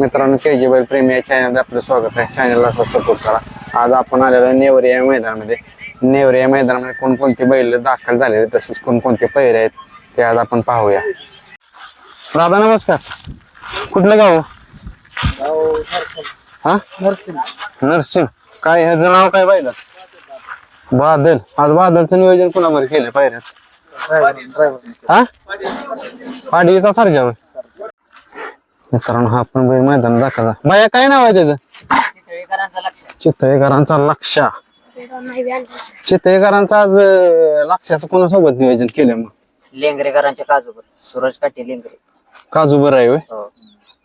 मित्रांनो के जी बैल प्रेमी या चॅनलमध्ये आपलं स्वागत आहे. चॅनलला असं सपोर्ट करा. आज आपण आलेलो आहे नेवरी या मैदानामध्ये. नेवरे या मैदानामध्ये कोणकोणते बैल दाखल झालेले तसेच कोणकोणते पैरे आहेत ते आज आपण पाहूया. दादा नमस्कार. कुठलं गाव? हा? नरसिंग काय ह्याचं नाव काय पाहिलं बादल. आज बादलचं नियोजन कुणामध्ये केलं पायऱ्यात हा? पाडीचा सारख्यावर मित्रांनो हा पण बैल मैदान दाखवा बाया काय नाव आहे त्याचं? चितळीकरांचा लक्ष. चितळेकरांचा आज लक्षाचं कोणासोबत नियोजन केलं मग? लेंगरेकरांच्या काजूबर सूरज काटे लेंगरे. काजू बरं आहे होय? हो.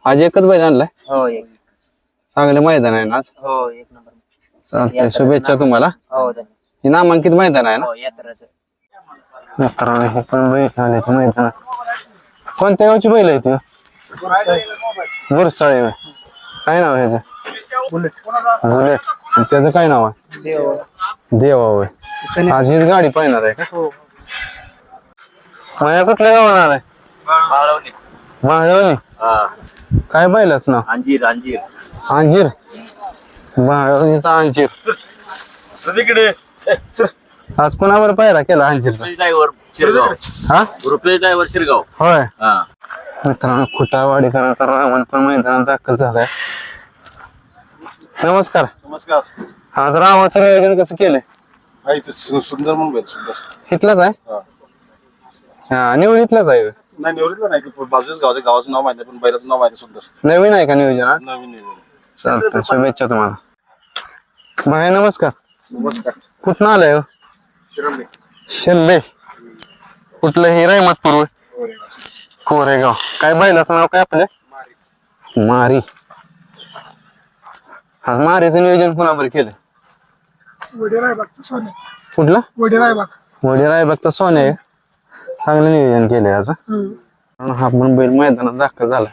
आज एकच बैल आणलाय? हो एक. चांगलं मैदान आहे ना आज? हो एक नंबर. चालतंय शुभेच्छा तुम्हाला. हो धन्यवाद. हे नामांकित मैदान आहे ना? हो यात्राच. मित्रांनो हे पण बैल आले मैदान कोणत्या गावची बैल आहे ती गुरसाळे. काय नाव आहे ह्याचं? बुलेट. आणि त्याचं काय नाव आहे? देवा होय. आज हीच गाडी पाहणार आहे का? माया कुठल्या गावाणार आहे माळवणी. काय पाहिलंच ना अंजीर अंजीर. अंजीर. माळवणीचा अंजीर. तिकडे आज कोणावर पायरा केला अंजीरचा? ड्रायव्हर शिरगाव. हा? रुपेश ड्रायव्हर शिरगाव. होय. हा. मित्रांनो खुटावाडी करायचा रावण पण मैदानात दाखल झालाय. नमस्कार. नमस्कार. आज रावाचं नियोजन कसं केलंय? सु- सुंदर मुंबई सुंदर. इथलाच आहे? हा. हा निवड इथलाच आहे होय. नाही निवडलं नाही बाजूच गावाचं गावाचं नाव माहिती आहे, पण बैलाचं नाव माहिती आहे सुंदर. नवीन आहे का नियोजन आज? नवीन निवड चालतंय शुभेच्छा तुम्हाला. भाई नमस्कार. नमस्कार. कुठं आलाय हो? शिरंबे. शिंदे कुठलं? हे रहमतपूर होय? कोरेगाव काय बैलाचं नाव काय आपल्या मारी. हा मारीचं नियोजन कुणाबर केलं. वडीरायबागचा सोने. कुठलं? वडीरायबाग वडीरायबागचा सोने. आहे. चांगलं नियोजन केलंय आज हा हा पण बैल मैदानात दाखल झाला.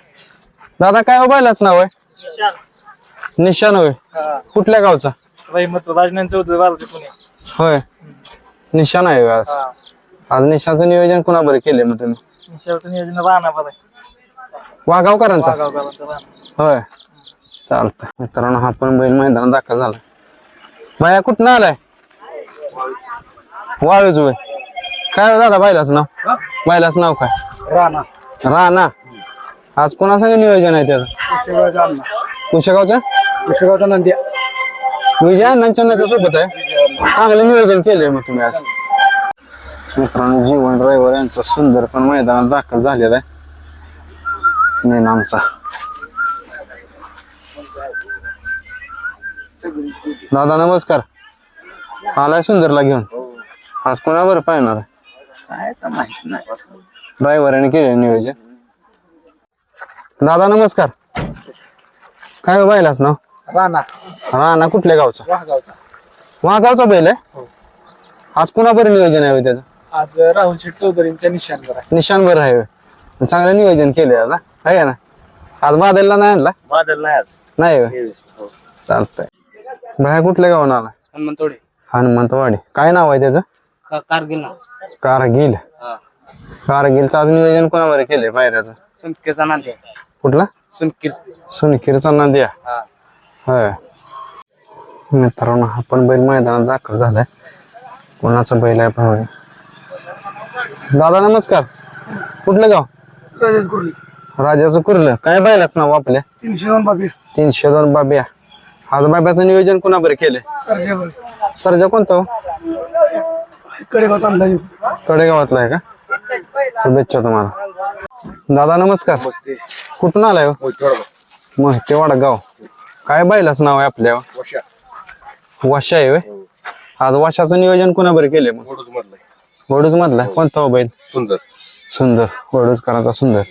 दादा काय हो बैलाच नाव आहे? निशान. होय. कुठल्या गावचा? होय. निशान आहे होय आज. आज निशाचं नियोजन कुणाबर केलंय मग तुम्ही. शेवटचं नियोजन राहणार वाघावकरांचा? होय. चालतं मित्रांनो हा पण बैल मैदानात दाखल झाला. बाया कुठं आलाय? वाळूच काय हो दादा बैलाच नाव? बैलाच नाव काय? राणा. राणा. आज कोणासंग नियोजन आहे त्याचं? कुशेगावचं कुशेगावचा? नंद्या. विजय अण्णांच्या सोबत आहे. चांगलं नियोजन केलंय मग तुम्ही आज. मित्रांनो जीवन ड्रायव्हर यांचा सुंदर पण मैदानात दाखल झालेला आहे. नेनामचा दादा नमस्कार. आलाय सुंदरला घेऊन? आज कोणावर पाहणार ड्रायव्हराने केले नियोजन. दादा नमस्कार. काय हो बायलाच नाव? राणा. राणा कुठल्या गावचा? महागावचा बैल आहे? आज कुणाबर नियोजन आहे होय त्याचं? आज राहुल शेठ चौधरींच्या निशाणवर आहे. निशान बरं आहे. चांगलं नियोजन केलंय आता. आहे ना? आज बादलला नाही आणला? बादल नाही आज. नाही होय. चालतंय. बाहेर कुठल्या गावानं आला? हनुमंतोडे हनुमंतवाडी. काय नाव आहे त्याचं? कारगिल ना कारगिल. कारगिलचं आज नियोजन कोणावर केलंय पायऱ्याचं? सुनकेचा नांद्या कुठला? सुनकीर सुनखीरचा नद्या होय. मित्रांनो हा पण बैल मैदानात दाखल झालाय. कोणाचा बैल आहे पाहूया. दादा नमस्कार. कुठलं गाव? राजेश गुरली राजाचं कुर्लं. काय बैलाच नाव आपल्या? तीनशे दोन बाबी. तीनशे दोन बाब्या. आज बाब्याचं नियोजन कोणा बरं केलंय सरजेवर सरजा कोणतं हो? तळेगावातला आहे का? शुभेच्छा तुम्हाला. दादा नमस्कार. कुठून आलाय हो? मोहितेवाडा. गाव. काय बैलाच नाव आहे आपल्या? वाशा. आहे होय? आज वाशाचं नियोजन कोणा बरं केलंय मग? वडूज मधला कोणता हो बैल? सुंदर. सुंदर. वडूजकरांचा सुंदर.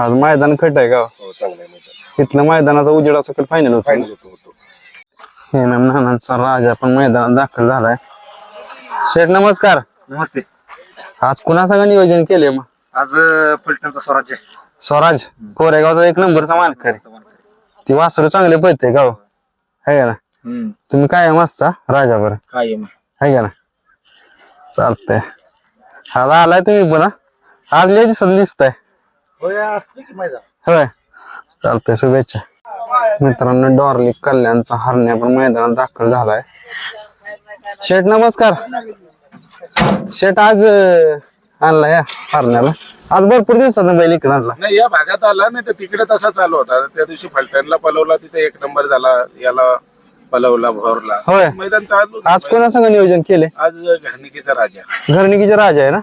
आज मैदान खट आहे गाव हो चांगलं आहे मैदान. इथलं मैदानाचा उजेडा सकट फायनल होतो. फायनल होतो होतो. हे मॅम नानांचा राजा पण मैदानात दाखल झालाय. शेठ नमस्कार. नमस्ते. आज कुणासंग नियोजन केले मग? आज फलटणचा स्वराज्य स्वराज. कोरेगावचा एक नंबरचा मानकरी ती वासरू चांगले पळते गाव आहे का ना? तुम्ही काय मस्त राजावर काय आहे का ना? चालतंय. आज आलाय तुम्ही पण? आज लय दिसत दिसताय. होय चालतंय शुभेच्छा. मित्रांनो डॉर्ली कल्याणचा हरण्या पण मैदानात दाखल झालाय. शेठ नमस्कार. शेठ आज अं, आणला या हरण्याला. आज भरपूर दिवसात बैल इकडे आणला. नाही या भागात आला नाही तर तिकडे तसा चालू होता. त्या दिवशी फलटणला पलवला तिथे एक नंबर झाला याला पलवला भोरला. होय. मैदान चालू आज कोणासंग नियोजन केले आज घाणिकीचा राजा. घरणिकीचे राजा आहे ना?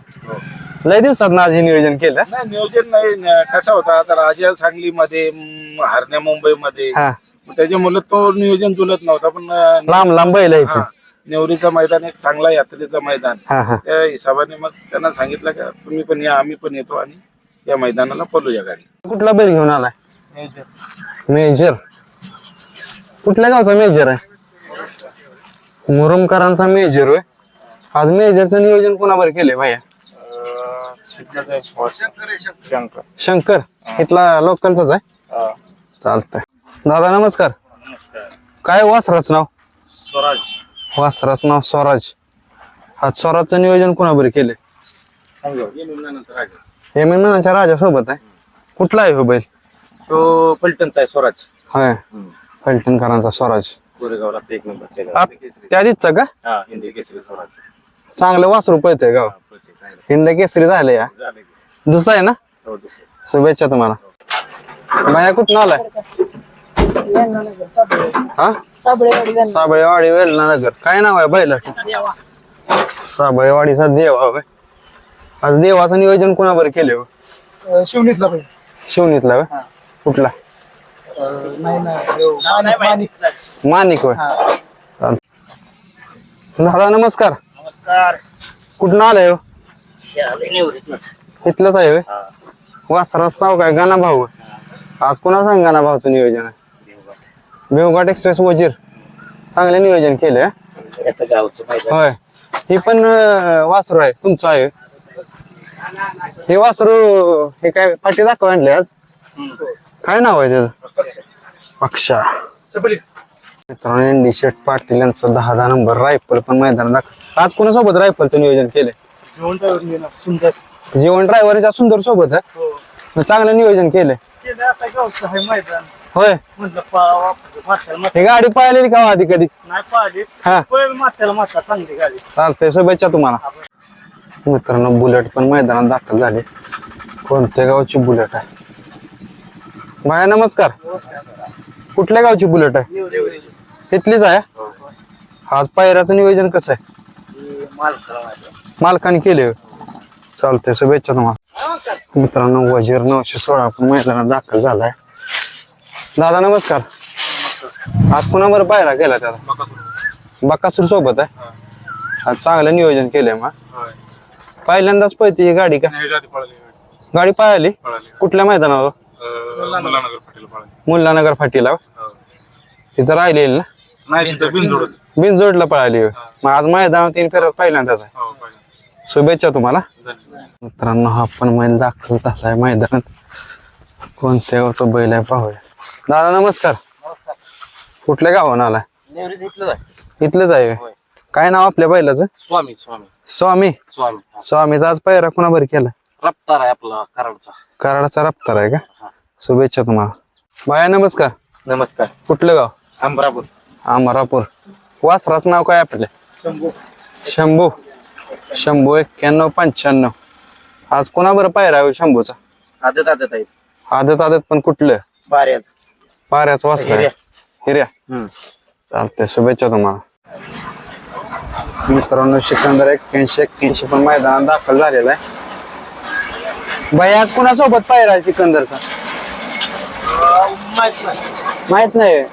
लय दिवसात आज हे नियोजन केलं. नाही नियोजन नाही. न- कसा होता? आता राजा सांगलीमध्ये म, हरण्या मुंबईमध्ये. हा. मग त्याच्यामुळे तो नियोजन जुलत नव्हता पण अं, लांब लांब बैल आहे हा, नेवरीचं मैदान एक चांगला यात्रेचं मैदान. हा हा. त्या हिशोबाने मग त्यांना सांगितलं का तुम्ही पण या आम्ही पण येतो आणि या मैदानाला पलू या गाडी. कुठला बैल घेऊन आलाय? मेजर. कुठल्या गावचा मेजर आहे? मुरुमकरांचा मेजर होय. आज मेजरचं नियोजन कोणाबर केलंय भाया शंकर. शंकर. इथला लोकलचाच आहे? चालतंय. दादा नमस्कार. काय वासराच नाव? स्वराज. वासराच नाव स्वराज. आज स्वराजचं नियोजन कोणाबर केलंय? हे मी मनाच्या राजा सोबत आहे. कुठला आहे हो बैल? तो पलटणचा आहे स्वराज. होय. फलटणकरांचा स्वराज. कोरेगावला एक नंबर आप- त्या का? हा हिंदी केसरी स्वराज. चांगलं वासरू पळतंय गाव. हिंद केसरी झालं या. दुसरा आहे ना? शुभेच्छा तुम्हाला. बाया कुठून आलाय? हा? साबळेवाडी वेलना नगर काय नाव आहे बैलाचं? साबळेवाडीचा देवा होय. आज देवाचं नियोजन कोणाबर केले हो? शिवणीतला पाहिजे शिवणीतला होय? कुठला? नाही ना माणिक मानिक होय. दादा नमस्कार. कुठून आलाय हो? इथलंच आहे होय? वासराच नाव काय? गाणा भाऊ आज कोणा सांग गाणा भाऊचं नियोजन आहे? भेवघाट एक्सप्रेस वजीर. चांगले नियोजन केले होय. ही पण अं, वासरू आहे तुमचं आहे हे वासरू हे काय पाठी दाखव आणले आज? काय नाव आहे त्याचं? अक्षा मित्रांनो शेठ पाटील यांचं दहा दहा नंबर रायफल पण मैदान दाखव आज कोणासोबत रायफलचं नियोजन केलंय? सुंदर. जीवन ड्रायव्हरच्या सुंदर सोबत आहे मग चांगलं नियोजन केलंय. होय. ही गाडी पाहिलेली का हो आधी कधी? हा. चालतंय शुभेच्छा तुम्हाला. मित्रांनो बुलेट पण मैदानात दाखल झाले. कोणत्या गावची बुलेट आहे? भाया नमस्कार. कुठल्या गावची बुलेट आहे? इथलीच आहे? आज पायऱ्याचं नियोजन कसं आहे? मालकाने केले. चालतंय शुभेच्छा तुम्हाला. मित्रांनो वजीर नऊशे सोळा पण मैदानात दाखल झालाय. दादा नमस्कार. आज कुणाबर पायरा केला त्याला? बकासूर सोबत आहे? आज चांगलं नियोजन केलंय मग. पहिल्यांदाच पळते ही गाडी का? गाडी पळाली. कुठल्या मैदानावर? मुल्लानगर फाटीला तिथं राहिलेली ना? नाही तिथं बिनजोडच. बिनजोडला पळाली. मग आज मैदानावर तीन फेरत पहिल्यांदाच आहे. शुभेच्छा तुम्हाला. मित्रांनो हा पण मैल दाखल झालाय मैदानात. कोणत्या गावचं बैल आहे पाहूया. दादा नमस्कार. कुठल्या गावानं आलाय? इथलंच आहे. काय नाव आपल्या बैलाचं? स्वामी स्वामी. स्वामी. स्वामी स्वामीचा आज पहिरा कुणाबर केला रफ्तार आहे आपला कराडचा. कराडाचा रफ्तार आहे का? शुभेच्छा तुम्हाला. बाया नमस्कार. नमस्कार. कुठलं गाव? अमरापूर. अमरापूर. वासराचं नाव काय आपल्या शंभू. शंभू. एक्क्याण्णव पंच्याण्णव. आज कोणाबरं पायरा आहे हो शंभूचा? आदत आदत आहे. आदत आदत पण कुठलं? बाऱ्यात पाऱ्याच वासरा आहे. हिऱ्या. हिऱ्या. हम्म. चालतंय शुभेच्छा तुम्हाला. मित्रांनो सिकंदर एक्क्याऐंशी एक्क्याऐंशी पण मैदानात दाखल झालेला आहे. बाई आज कोणासोबत पायरा आहे सिकंदरचा? माहीत नाही.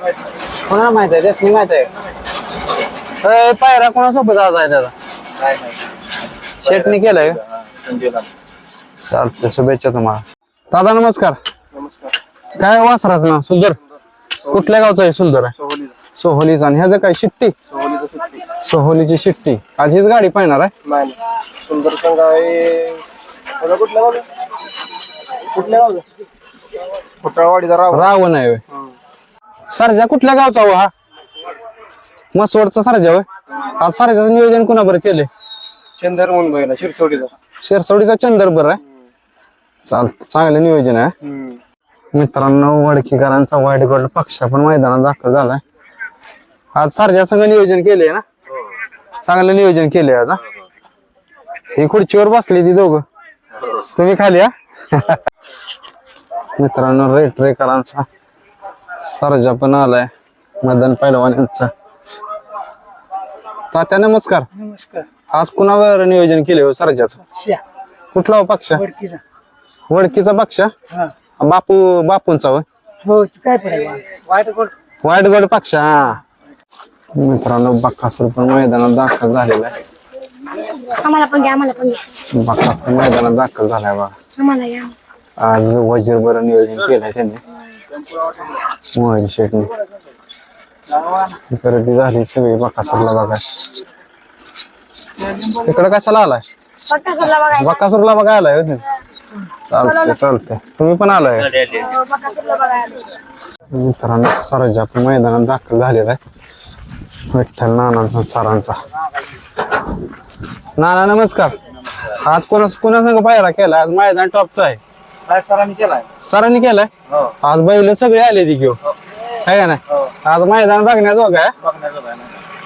कोणाला माहीत आहे? त्याच माहीत आहे. पायरा कोणासोबत आज आहे त्याचा शेटनी केलाय. चालतंय शुभेच्छा तुम्हाला. दादा नमस्कार. काय हो वासराच ना सुंदर. कुठल्या गावचं आहे? सुंदर आहे. सोहोलीचा. आणि ह्याचं काय? शिट्टी? सोहोलीची शिट्टी. आज हीच गाडी पाहणार आहे. सुंदर संघ आहे. कुठल्या कुठल्या गावचं? कुठळवाडीचा राव रावण आहे होय. सरजा कुठल्या गावचा हो हा? मसवडचा सरजा होय. आज सरजाचं नियोजन कोणाबरोबर केले चंदर म्हणून बघितला शिरसोडीचा. शिरसवडीचा चंदर बरं आहे. चालत चांगलं नियोजन आहे. मित्रांनो वडकीकरांचा वाईट गोल्ड पक्ष पण मैदानात दाखल झालाय. आज सारख्या संघ नियोजन केलंय ना? चांगलं नियोजन केलंय आज हा? ही खुर्चीवर बसली ती दोघं. तुम्ही खाली हा? मित्रांनो रेट रेकरांचा सरजा पण आलाय. मदन पैलवान यांचा तात्या नमस्कार. नमस्कार. आज कुणावर नियोजन केले हो सरजाचं? श्या कुठला हो पक्ष वडकीचा. वडकीचा पक्ष हा. बापू बापूंचा होय? हो ते काय पडेल वाईट गोड वाईट गोड पक्ष हा. मित्रांनो बक्कासूर पण मैदानात दाखल झालेला आहे. आम्हाला पण घ्या आम्हाला पण घ्या. बक्कासूर मैदानात दाखल झालाय बघा. आज वजीरभर नियोजन केलंय त्यांनी. मोहिल शेटने. गर्दी झाली सगळी बक्कासूरला बघा इकडे कशाला आलाय? पक्का सरला बघायला. बक्कासूरला बघा आलाय हो तुम्ही? चालतंय चालतंय. तुम्ही पण आलाय? हो, मित्रांनो सरजा पण मैदानात दाखल झालेला आहे. विठ्ठल नानांचा सरांचा. नाना नमस्कार. आज कोणा कोणा संग पायरा केला आज मैदान टॉपचा आहे. काय सरांनी केलाय? सरांनी केलाय? आज बैल सगळे आले ती घेऊ आहे का नाही? आज मैदान बघण्यात बघा